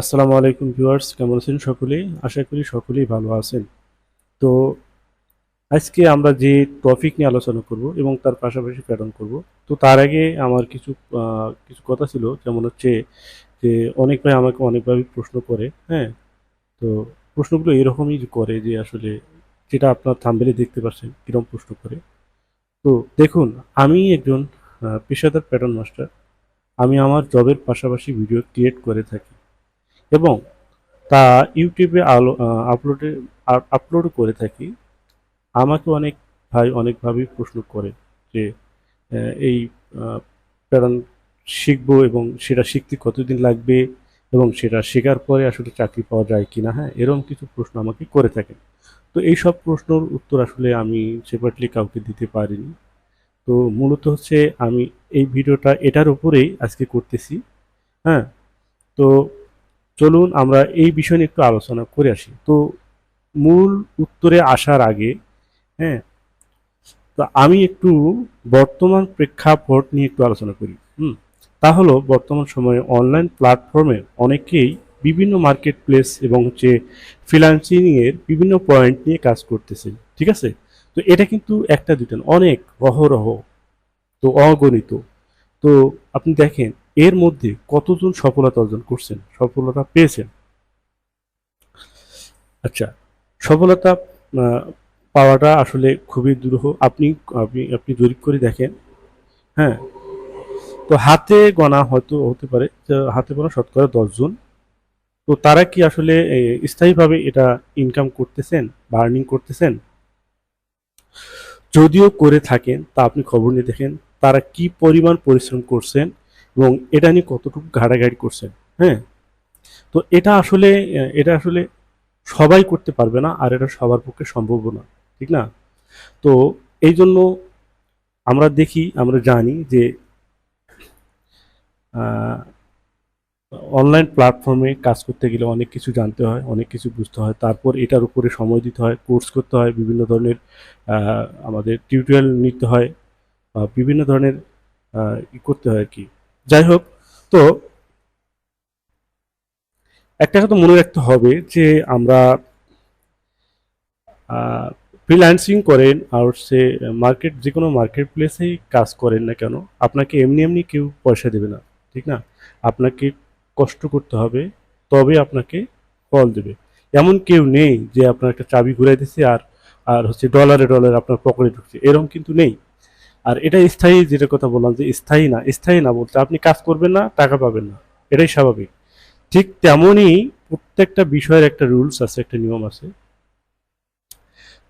আসসালামু আলাইকুম ভিউয়ার্স, কেমন আছেন সকলেই? আশা করি সকলেই ভালো আছেন। তো আজকে আমরা যে টপিক নিয়ে আলোচনা করব এবং তার পাশাপাশি প্যাটার্ন করব, তো তার আগে আমার কিছু কিছু কথা ছিল, যেমন হচ্ছে যে অনেক ভাই আমাকে অনেকভাবে প্রশ্ন করে হ্যাঁ? তো প্রশ্নগুলো এরকমই করে যে আসলে যেটা আপনার থাম্বেলে দেখতে পাচ্ছেন কীরকম প্রশ্ন করে। তো দেখুন, আমি একজন পেশাদার প্যাটার্ন মাস্টার আমি আমার জবের পাশাপাশি ভিডিও ক্রিয়েট করে থাকি। এবং তা ইউটিউবে আলো আপলোডে আপলোড করে থাকি। আমাকে অনেক ভাই অনেকভাবেই প্রশ্ন করে যে এই প্যাটার্ন শিখব এবং সেটা শিখতে কতদিন লাগবে এবং সেটা শেখার পরে আসলে চাকরি পাওয়া যায় কি না হ্যাঁ এরকম কিছু প্রশ্ন আমাকে করে থাকেন। তো এই সব প্রশ্নের উত্তর আসলে আমি সেপারেটলি কাউকে দিতে পারিনি। তো মূলত হচ্ছে আমি এই ভিডিওটা এটার উপরেই আজকে করতেছি হ্যাঁ। তো চলুন আমরা এই বিষয় নিয়ে একটু আলোচনা করে আসি। তো মূল উত্তরে আসার আগে হ্যাঁ তো আমি একটু বর্তমান প্রেক্ষাপট নিয়ে একটু আলোচনা করি। হুম, তা হলো বর্তমান সময়ে অনলাইন প্ল্যাটফর্মে অনেকেই বিভিন্ন মার্কেট প্লেস এবং হচ্ছে ফ্রিল্যান্সিং এর বিভিন্ন পয়েন্ট নিয়ে কাজ করতেছে ঠিক আছে? তো এটা কিন্তু একটা দুটো অনেক অহরহ, তো অগণিত। তো আপনি দেখেন এর মধ্যে কতজন সফলতা অর্জন করছেন? সফলতা পেয়েছেন? আচ্ছা সফলতা পাওয়াটা আসলে খুবই দুরূহ। আপনি আপনি আপনি জরিপ করে দেখেন। হ্যাঁ তো হাতে গণা হয়তো হতে পারে হাতে গোনা শতকরা দশজন। তো তারা কি আসলে স্থায়ীভাবে এটা ইনকাম করতেছেন বা আর্নিং করতেছেন? যদিও করে থাকেন, তা আপনি খবর নিয়ে দেখেন, তারা কি পরিমাণ পরিশ্রম করছেন এবং এটা নিয়ে কতটুকু ঘাটাঘাটি করছেন হ্যাঁ? তো এটা আসলে এটা আসলে সবাই করতে পারবে না, আর এটা সবার পক্ষে সম্ভব না, ঠিক না? তো এই জন্য আমরা দেখি, আমরা জানি যে অনলাইন প্ল্যাটফর্মে কাজ করতে গেলে অনেক কিছু জানতে হয়, অনেক কিছু বুঝতে হয়। তারপর এটার উপরে সময় দিতে হয়, কোর্স করতে হয়, বিভিন্ন ধরনের আমাদের টিউটোরিয়াল নিতে হয় বিভিন্ন ধরনের ই করতে হয় আর কি। যাই হোক তো একটা কথা মনে রাখতে হবে যে আমরা ফ্রিল্যান্সিং করেন আর সে মার্কেট যে কোনো মার্কেট প্লেসেই কাজ করেন না কেন, আপনাকে এমনি এমনি কেউ পয়সা দেবে না, ঠিক না? আপনাকে কষ্ট করতে হবে, তবে আপনাকে ফল দেবে। এমন কেউ নেই যে আপনার একটা চাবি ঘুরাই দিচ্ছে আর আর হচ্ছে ডলারে ডলারে আপনার পকেটে ঢুকছে, এরকম কিন্তু নেই। আর এটা স্থায়ী যেটা কথা বললাম যে স্থায়ী না স্থায়ী না বলতে আপনি কাজ করবেন না, টাকা পাবেন না। এটাই স্বাভাবিক। ঠিক তেমনই প্রত্যেকটা বিষয়ের একটা রুলস আছে, একটা নিয়ম আছে।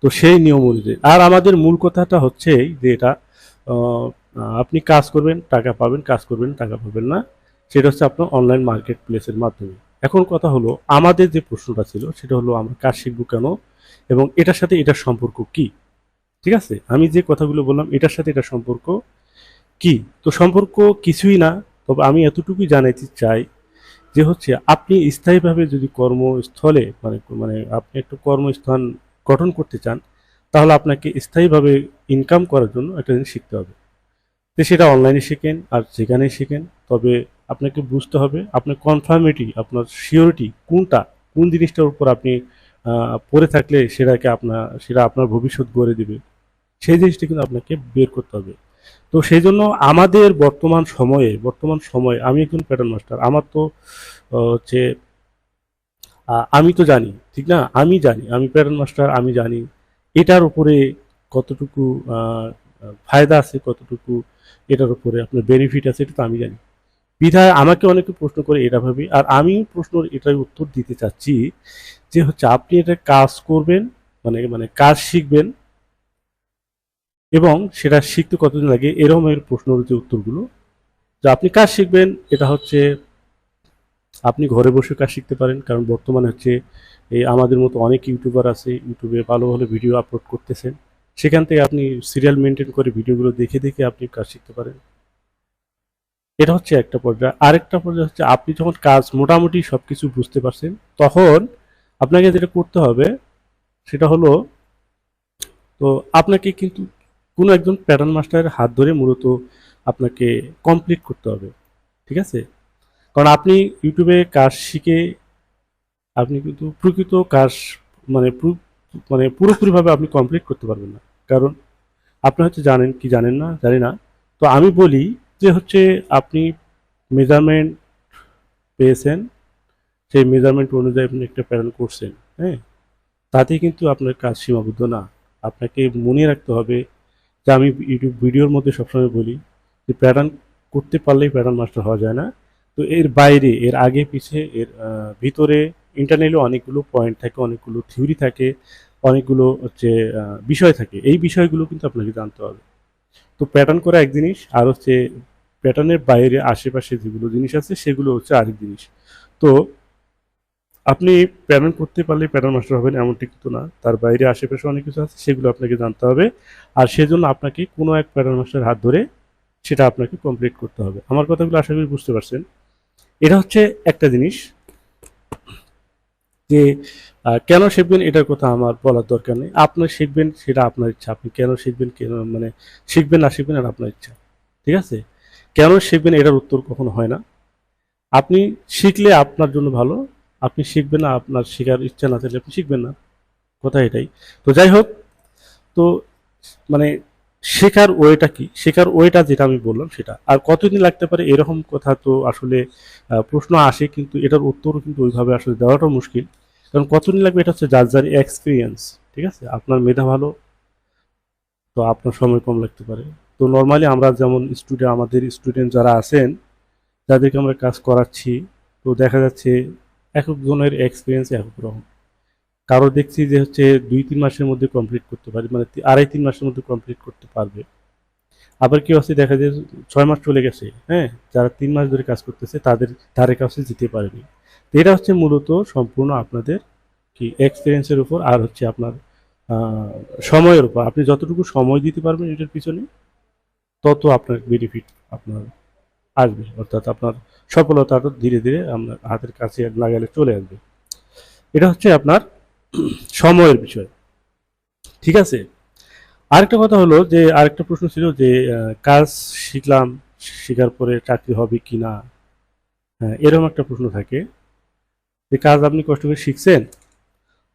তো সেই নিয়ম অনুযায়ী। আর আমাদের মূল কথাটা হচ্ছে যে এটা আপনি কাজ করবেন, টাকা পাবেন, কাজ করবেন, টাকা পাবেন না। সেটা হচ্ছে আপনার অনলাইন মার্কেট প্লেসের মাধ্যমে। এখন কথা হলো, আমাদের যে প্রশ্নটা ছিল, সেটা হলো আমরা কাজ শিখব কেন এবং এটার সাথে এটার সম্পর্ক কি? ঠিক আছে? আমি যে কথাগুলো বললাম, এটার সাথে এটা সম্পর্ক কি? তো সম্পর্ক কিছুই না, তবে আমি এতটুকুই জানাইতে চাই যে হচ্ছে আপনি স্থায়ীভাবে যদি কর্মস্থলে মানে মানে আপনি একটু কর্মস্থান গঠন করতে চান, তাহলে আপনাকে স্থায়ীভাবে ইনকাম করার জন্য একটা জিনিস শিখতে হবে। তো সেটা অনলাইনে শেখেন আর যেখানেই শেখেন, তবে আপনাকে বুঝতে হবে আপনার কনফার্মিটি আপনার সিওরিটি কোনটা, কোন জিনিসটার উপর আপনি পড়ে থাকলে সেটাকে আপনার সেটা আপনার ভবিষ্যৎ গড়ে দিবে। সেই জিনিসটা কিন্তু আপনাকে বের করতে হবে। তো সেই জন্য আমাদের বর্তমান সময়ে বর্তমান সময়ে আমি একজন প্যাটার্ন মাস্টার আমার তো হচ্ছে আমি তো জানি, ঠিক না? আমি জানি, আমি প্যাটার্ন মাস্টার আমি জানি এটার উপরে কতটুকু ফায়দা আছে, কতটুকু এটার উপরে আপনার বেনিফিট আছে, এটা তো আমি জানি। বিধায় আমাকে অনেকে প্রশ্ন করে এটা ভাবি, আর আমি প্রশ্নের এটাই উত্তর দিতে চাচ্ছি যে হচ্ছে আপনি এটা কাজ করবেন মানে মানে কাজ শিখবেন এবং সেটা শিখতে কতদিন লাগে এরকম এর প্রশ্নের যে উত্তরগুলো। যে আপনি কাজ শিখবেন, এটা হচ্ছে আপনি ঘরে বসে কাজ শিখতে পারেন, কারণ বর্তমানে হচ্ছে এই আমাদের মতো অনেক ইউটিউবার আছে, ইউটিউবে ভালো ভালো ভিডিও আপলোড করতেছেন। সেখান থেকে আপনি সিরিয়াল মেনটেন করে ভিডিওগুলো দেখে দেখে আপনি কাজ শিখতে পারেন। এটা হচ্ছে একটা পর্যায়ে। আরেকটা পর্যায়ে হচ্ছে আপনি যখন কাজ মোটামুটি সব কিছু বুঝতে পারছেন, তখন আপনাকে যেটা করতে হবে, সেটা হলো, তো আপনাকে কিন্তু কোনো একজন প্যাটার্ন মাস্টারের হাত ধরে মূলত আপনাকে কমপ্লিট করতে হবে, ঠিক আছে? কারণ আপনি ইউটিউবে কাজ শিখে আপনি কিন্তু প্রকৃত কাজ মানে মানে পুরোপুরিভাবে আপনি কমপ্লিট করতে পারবেন না। কারণ আপনি হচ্ছে জানেন কি জানেন না, জানি না। তো আমি বলি যে হচ্ছে আপনি মেজারমেন্ট পেয়েছেন, সেই মেজারমেন্ট অনুযায়ী আপনি একটা প্যাটার্ন করছেন হ্যাঁ? তাতে কিন্তু আপনার কাজ সীমাবদ্ধ না। আপনাকে মনে রাখতে হবে যে আমি ইউটিউব ভিডিওর মধ্যে সবসময় বলি যে প্যাটার্ন করতে পারলেই প্যাটার্ন মাস্টার হওয়া যায় না। তো এর বাইরে, এর আগে পিছে, এর ভিতরে ইন্টারনেটে অনেকগুলো পয়েন্ট থাকে, অনেকগুলো থিওরি থাকে, অনেকগুলো হচ্ছে বিষয় থাকে। এই বিষয়গুলো কিন্তু আপনাকে জানতে হবে। তো প্যাটার্ন করা এক জিনিস, আর হচ্ছে প্যাটার্নের বাইরে আশেপাশে যেগুলো জিনিস আছে, সেগুলো হচ্ছে আরেক জিনিস। তো আপনি প্যাটার্ন করতে পারলে প্যাটার্ন মাস্টার হবেন এমনটি কিন্তু না। তার বাইরে আশেপাশে অনেক কিছু আছে, সেগুলো আপনাকে জানতে হবে। আর সেজন্য আপনাকে কোনো এক প্যাটার্ন মাস্টার হাত ধরে সেটা আপনাকে কমপ্লিট করতে হবে। আমার কথাগুলো আশা করি বুঝতে পারছেন। এটা হচ্ছে একটা জিনিস যে কেন শিখবেন এটার কথা আমার বলার দরকার নেই। আপনার শিখবেন সেটা আপনার ইচ্ছা। আপনি কেন শিখবেন, কেন মানে শিখবেন, না শিখবেন আর আপনার ইচ্ছা। ঠিক আছে? কেন শিখবেন এটার উত্তর কখনো হয় না। আপনি শিখলে আপনার জন্য ভালো আপনি শিখবেন না, আপনার শেখার ইচ্ছা না থাকলে আপনি শিখবেন না। কথা এটাই। তো যাই হোক, তো মানে শেখার ওয়েটা কি? শেখার ওয়েটা যেটা আমি বললাম সেটা। আর কতদিন লাগতে পারে এরকম কথা তো আসলে প্রশ্ন আসে, কিন্তু এটার উত্তরও কিন্তু ওইভাবে আসলে দেওয়াটাও মুশকিল। কারণ কতদিন লাগবে এটা হচ্ছে যার যার এক্সপিরিয়েন্স ঠিক আছে? আপনার মেধা ভালো, তো আপনার সময় কম লাগতে পারে। তো নর্মালি আমরা যেমন স্টুডেন্ট আমাদের স্টুডেন্ট যারা আছেন যাদেরকে আমরা কাজ করাচ্ছি। তো দেখা যাচ্ছে এক একজনের এক্সপিরিয়েন্স এক এক রকম। কারও দেখছি যে হচ্ছে দুই, তিন মাসের মধ্যে কমপ্লিট করতে পারে মানে আড়াই, তিন মাসের মধ্যে কমপ্লিট করতে পারবে। আবার কেউ আছে দেখা যায় ছয় মাস চলে গেছে হ্যাঁ? যারা তিন মাস ধরে কাজ করতেছে, তাদের ধারে কাছে যেতে পারেনি। তো এটা হচ্ছে মূলত সম্পূর্ণ আপনাদের কি এক্সপিরিয়েন্সের উপর আর হচ্ছে আপনার সময়ের উপর। আপনি যতটুকু সময় দিতে পারবেন এটার পিছনে, তত আপনার বেনিফিট আপনার আসবে। অর্থাৎ আপনার সফলতাটা ধীরে ধীরে আপনার হাতের কাছে লাগালে চলে আসবে। এটা হচ্ছে আপনার সময়ের বিষয়। ঠিক আছে? আরেকটা কথা হলো যে, আরেকটা প্রশ্ন ছিল যে কাজ শিখলাম, শেখার পরে চাকরি হবে কি না? হ্যাঁ এরকম একটা প্রশ্ন থাকে যে, কাজ আপনি কষ্ট করে শিখছেন?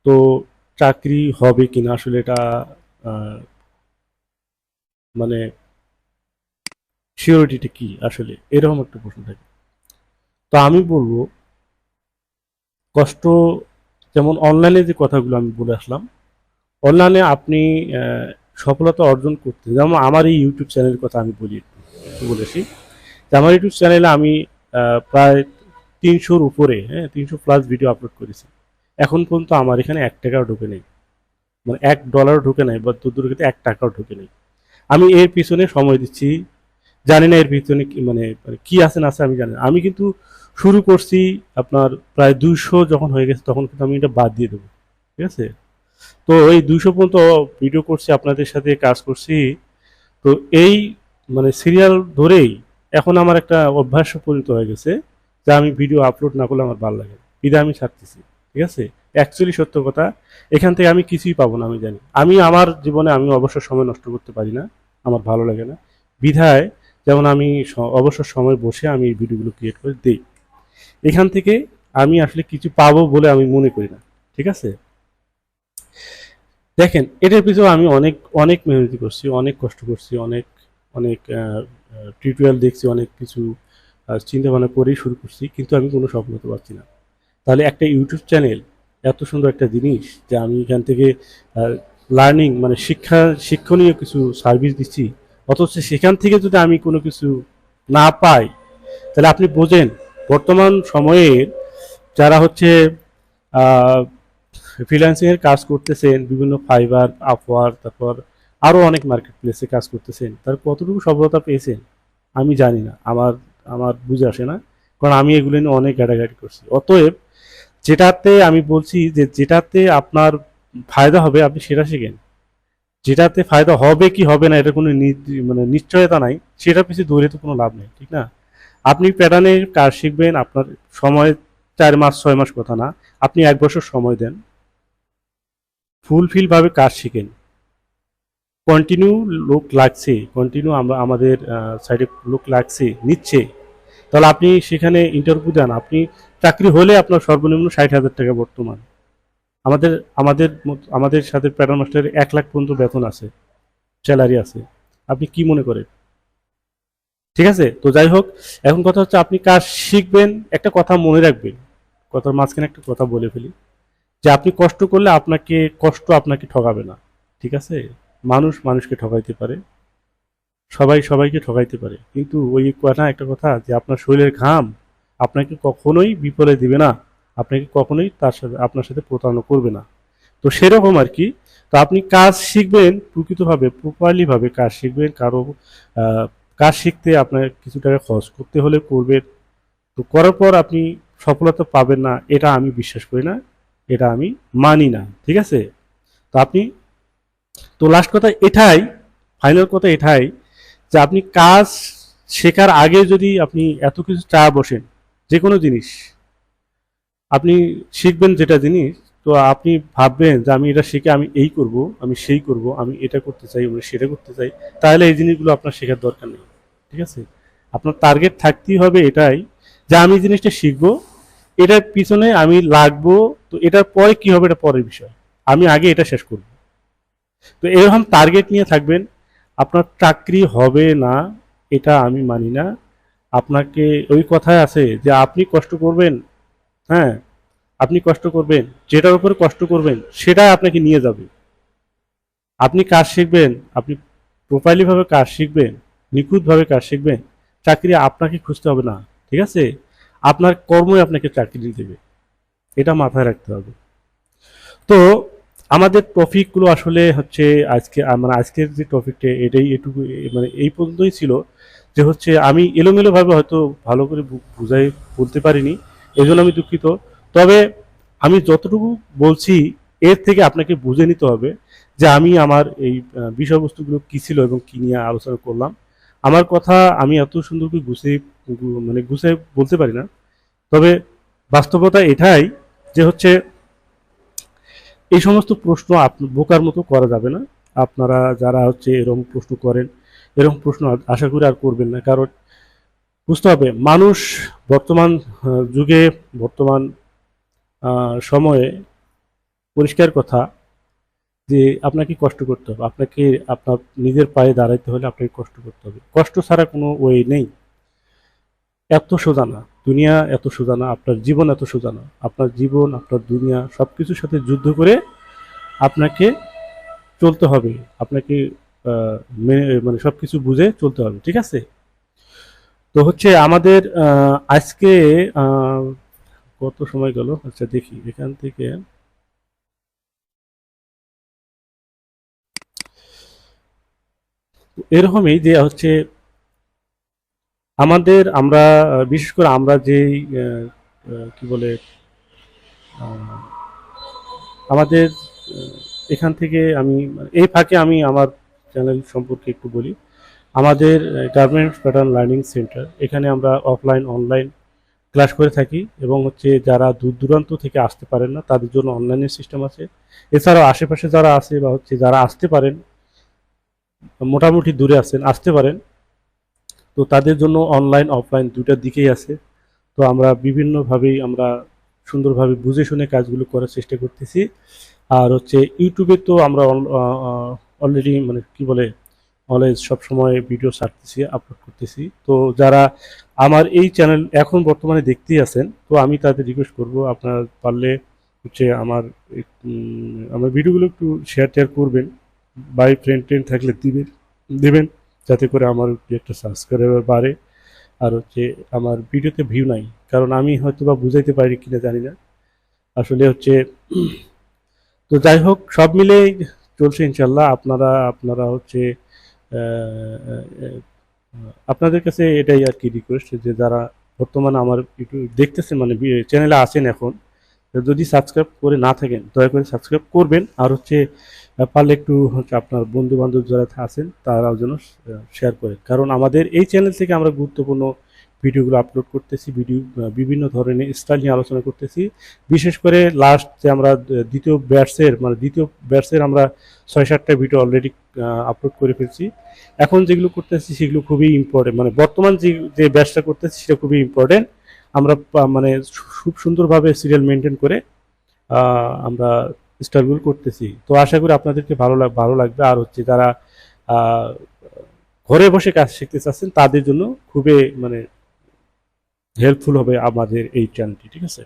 তো চাকরি হবে কি না? আসলে এটা মানে সিওরিটিটা কি আসলে? এরকম একটা প্রশ্ন থাকে। তো আমি বলব, কষ্ট, যেমন অনলাইনে যে কথাগুলো আমি বলে আসলাম, অনলাইনে আপনি সফলতা অর্জন করতে, যেমন আমার এই ইউটিউব চ্যানেলের কথা আমি বলি বলেছি যে আমার ইউটিউব চ্যানেলে আমি প্রায় তিনশোর উপরে হ্যাঁ তিনশো প্লাস ভিডিও আপলোড করেছি। এখন পর্যন্ত আমার এখানে এক টাকাও ঢুকে নেই। মানে এক ডলারও ঢুকে নাই, বা দূর দূর এক টাকাও ঢুকে নেই। আমি এর পিছনে সময় দিচ্ছি জানি না এর কি- মানে মানে কি আছে, না আছে আমি জানি আমি কিন্তু শুরু করছি আপনার প্রায় দুইশো যখন হয়ে গেছে, তখন কিন্তু আমি এটা বাদ দিয়ে দেবো। ঠিক আছে? তো এই দুইশো পর্যন্ত ভিডিও করছি, আপনাদের সাথে কাজ করছি। তো এই মানে সিরিয়াল ধরেই এখন আমার একটা অভ্যাস পরিণত হয়ে গেছে যে আমি ভিডিও আপলোড না করলে আমার ভালো লাগে বিধা আমি ছাড়তেছি। ঠিক আছে? অ্যাকচুয়ালি সত্য কথা, এখান থেকে আমি কিছুই পাবো না, আমি জানি। আমি আমার জীবনে আমি অবসর সময় নষ্ট করতে পারি না, আমার ভালো লাগে না। বিধায় যেমন আমি অবসর সময় বসে আমি এই ভিডিওগুলো ক্রিয়েট করে দিই। এখান থেকে আমি আসলে কিছু পাবো বলে আমি মনে করি না, ঠিক আছে? দেখেন, এটার পিছনে আমি অনেক অনেক মেহনতি করছি, অনেক কষ্ট করছি, অনেক অনেক টিউটোরিয়াল দেখছি, অনেক কিছু চিন্তা ভাবনা করেই শুরু করছি, কিন্তু আমি কোনো স্বপ্ন সফলতা পাচ্ছি না। তাহলে একটা ইউটিউব চ্যানেল এত সুন্দর একটা জিনিস যে আমি এখান থেকে লার্নিং মানে শিক্ষা, শিক্ষণীয় কিছু সার্ভিস দিচ্ছি অথচ সেখান থেকে যদি আমি কোনো কিছু না পাই, তাহলে আপনি বোঝেন বর্তমান সময়ের যারা হচ্ছে ফ্রিল্যান্সিংয়ের কাজ করতেছেন, বিভিন্ন ফাইবার আপওয়ার তারপর আরও অনেক মার্কেট প্লেসে কাজ করতেছেন, তার কতটুকু সফলতা পেয়েছেন? আমি জানি না, আমার আমার বুঝে আসে না, কারণ আমি এগুলো নিয়ে অনেক ঘাটাঘাটি করছি। অতএব যেটাতে আমি বলছি যে যেটাতে আপনার ফায়দা হবে, আপনি সেটা শিখেন। যেটাতে ফায়দা হবে কি হবে না, এটা কোনো মানে নিশ্চয়তা নাই, সেটার পিছিয়ে দৌড়ে তো কোনো লাভ নেই, ঠিক না? আপনি প্যাটার্নের কাজ শিখবেন, আপনার সময় চার মাস, ছয় মাস কথা না, আপনি এক বছর সময় দেন। ফুলফিল ভাবে কাজ শিখেন। কন্টিনিউ লোক লাগছে, কন্টিনিউ আমরা, আমাদের সাইডে লোক লাগছে, নিচ্ছে। তাহলে আপনি সেখানে ইন্টারভিউ দেন, আপনি চাকরি হলে আপনার সর্বনিম্ন ষাট হাজার টাকা বর্তমান। আমাদের আমাদের আমাদের সাথে প্যাটার্ন মাস্টারের এক লাখ পর্যন্ত বেতন আছে, স্যালারি আছে। আপনি কি মনে করেন? ঠিক আছে? তো যাই হোক, এখন কথা হচ্ছে আপনি কাজ শিখবেন? একটা কথা মনে রাখবেন। কথার মাঝখানে একটা কথা বলে ফেলি। যে আপনি কষ্ট করলে আপনাকে, কষ্ট আপনাকে ঠকাবে না। ঠিক আছে? মানুষ মানুষকে ঠকাইতে পারে। সবাই সবাইকে ঠকাইতে পারে। কিন্তু ওই কথা, একটা কথা যে আপনার শরীরের ঘাম আপনাকে কখনোই বিপদে দিবে না। আপনাকে কখনোই তার সাথে, আপনার সাথে প্রতারণা করবে না। তো সেরকম আর কি। তো আপনি কাজ শিখবেন, প্রকৃতভাবে, প্রপারলিভাবে কাজ শিখবেন। কারও কাজ শিখতে আপনার কিছু টাকা খরচ করতে হলে করবেন। তো করার পর আপনি সফলতা পাবেন না, এটা আমি বিশ্বাস করি না, এটা আমি মানি না, ঠিক আছে? তো আপনি, তো লাস্ট কথা এটাই ফাইনাল কথা এটাই যে আপনি কাজ শেখার আগে যদি আপনি এত কিছু চা বসেন যে কোনো জিনিস আপনি শিখবেন যেটা জিনিস, তো আপনি ভাববেন যে আমি এটা শিখে আমি এই করব, আমি সেই করব, আমি এটা করতে চাই, আমি সেটা করতে চাই, তাহলে এই জিনিসগুলো আপনার শেখার দরকার নেই, ঠিক আছে? আপনার টার্গেট থাকতেই হবে এটাই যে আমি জিনিসটা শিখব, এটার পিছনে আমি লাগবো, তো এটার পরে কি হবে এটা পরের বিষয়, আমি আগে এটা শেষ করব। তো এরকম টার্গেট নিয়ে থাকবেন, আপনার চাকরি হবে না, এটা আমি মানি না, আপনাকে ওই কথায় আছে যে আপনি কষ্ট করবেন হ্যাঁ আপনি কষ্ট করবেন, যেটার উপরে কষ্ট করবেন সেটা আপনাকে নিয়ে যাবে। আপনি কাজ শিখবেন, আপনি প্রোফাইলি ভাবে কাজ শিখবেন, নিখুঁতভাবে কাজ শিখবেন, চাকরি আপনাকে খুঁজতে হবে না, ঠিক আছে? আপনার কর্মই আপনাকে চাকরি দেবে, এটা মাথায় রাখতে হবে। তো, আমাদের টপিকগুলো আসলে হচ্ছে আজকে মানে আজকের যে টপিকটা, এটাই এটুকু মানে এই পর্যন্তই ছিল। যে হচ্ছে, আমি এলোমেলোভাবে হয়তো ভালো করে বুঝাই, বলতে পারিনি। এই জন্য আমি দুঃখিত। তবে আমি যতটুকু বলছি, এর থেকে আপনাকে বুঝে নিতে হবে যে আমি আমার এই বিষয়বস্তুগুলো কী ছিল এবং কী নিয়ে আলোচনা করলাম। আমার কথা আমি এত সুন্দর করে গুছিয়ে মানে গুছিয়ে বলতে পারি না। তবে বাস্তবতা এটাই যে হচ্ছে, এই সমস্ত প্রশ্ন বোকার মতো করা যাবে না। আপনারা যারা হচ্ছে এরকম প্রশ্ন করেন, এরকম প্রশ্ন আশা করি আর করবেন না। কারণ বুঝতে হবে, মানুষ বর্তমান যুগে, বর্তমান সময়ে পরিষ্কার কথা যে আপনাকে কষ্ট করতে হবে, আপনাকে আপনার নিজের পায়ে দাঁড়াইতে হলে আপনাকে কষ্ট করতে হবে। কষ্ট ছাড়া কোনো ওয়ে নেই। এত সোজা না দুনিয়া এত সোজা না আপনার জীবন এত সোজা না আপনার জীবন, আপনার দুনিয়া সব কিছুর সাথে যুদ্ধ করে আপনাকে চলতে হবে, আপনাকে মানে সব কিছু বুঝে চলতে হবে, ঠিক আছে? তো হচ্ছে আমাদের আজকে কত সময় গেল? আচ্ছা দেখি, এখান থেকে। এরকমই যে হচ্ছে আমাদের আমরা বিশেষ করে আমরা যেই কি বলে আমাদের এখান থেকে আমি, এই ফাঁকে আমি আমার চ্যানেল সম্পর্কে একটু বলি। আমাদের গার্মেন্টস প্যাটার্ন লার্নিং সেন্টার এখানে আমরা অফলাইন অনলাইন ক্লাস করে থাকি এবং হচ্ছে যারা দূর দূরান্ত থেকে আসতে পারেন না, তাদের জন্য অনলাইনের সিস্টেম আছে। এছাড়াও আশেপাশে যারা আছে বা হচ্ছে যারা আসতে পারেন, মোটামুটি দূরে আছেন, আসতে পারেন, তো তাদের জন্য অনলাইন অফলাইন দুটার দিকেই আছে। তো আমরা বিভিন্নভাবেই আমরা সুন্দরভাবে বুঝে শুনে কাজগুলো করার চেষ্টা করতেছি। আর হচ্ছে ইউটিউবে তো আমরা অলরেডি মানে কি বলে অলওয়েজ সবসময় ভিডিও ছাড়তেছি আপলোড করতেছি। তো যারা আমার এই চ্যানেল এখন বর্তমানে দেখতেই আছেন, তো আমি তাদের রিকোয়েস্ট করব, আপনারা পারলে হচ্ছে আমার আমার ভিডিওগুলো একটু শেয়ার টেয়ার করবেন বাই ফ্রেন্ড ট্রেন্ড থাকলে দিবেন, দেবেন, যাতে করে আমার একটু সাবস্ক্রাইবার বাড়ে। আর হচ্ছে আমার ভিডিওতে ভিউ নাই, কারণ আমি হয়তো বা বুঝাইতে পারি কিনা জানি না। আসলে হচ্ছে, তো যাই হোক, সব মিলে চলছে ইনশাল্লাহ। আপনারা আপনারা হচ্ছে আপনাদের কাছে এটাই আর কি রিকোয়েস্ট যে যারা বর্তমানে আমার একটু দেখতেছেন মানে চ্যানেলে আছেন এখন যদি সাবস্ক্রাইব করে না থাকেন, দয়া করে সাবস্ক্রাইব করবেন। আর হচ্ছে পারলে একটু হচ্ছে আপনার বন্ধু বান্ধব যারা আছেন, তারাও যেন শেয়ার করেন। কারণ আমাদের এই চ্যানেল থেকে আমরা গুরুত্বপূর্ণ ভিডিওগুলো আপলোড করতেছি, ভিডিও বিভিন্ন ধরনের স্টাইল নিয়ে আলোচনা করতেছি। বিশেষ করে লাস্ট যে আমরা দ্বিতীয় ব্যাটসের মানে দ্বিতীয় ব্যাটসের আমরা ছয় সাতটা ভিডিও অলরেডি আপলোড করে ফেলছি। এখন যেগুলো করতেছি সেগুলো খুবই ইম্পর্টেন্ট মানে বর্তমান যে যে ব্যাটসটা করতেছি সেটা খুবই ইম্পর্টেন্ট আমরা মানে খুব সুন্দরভাবে সিরিয়াল মেনটেন করে আমরা স্টাইলগুলো করতেছি। তো আশা করি আপনাদেরকে ভালো ভালো লাগবে। আর হচ্ছে যারা ঘরে বসে কাজ শিখতে চাচ্ছেন, তাদের জন্য খুবই মানে হেল্পফুল হবে আমাদের এই চ্যানেলটি ঠিক আছে?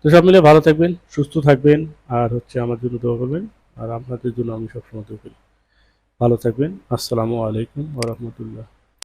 তো সব মিলে ভালো থাকবেন, সুস্থ থাকবেন, আর হচ্ছে আমার জন্য দোয়া করবেন, আর আপনাদের জন্য আমি সবসময় দোয়া করি। ভালো থাকবেন, আসসালামু আলাইকুম রাহমাতুল্লাহ।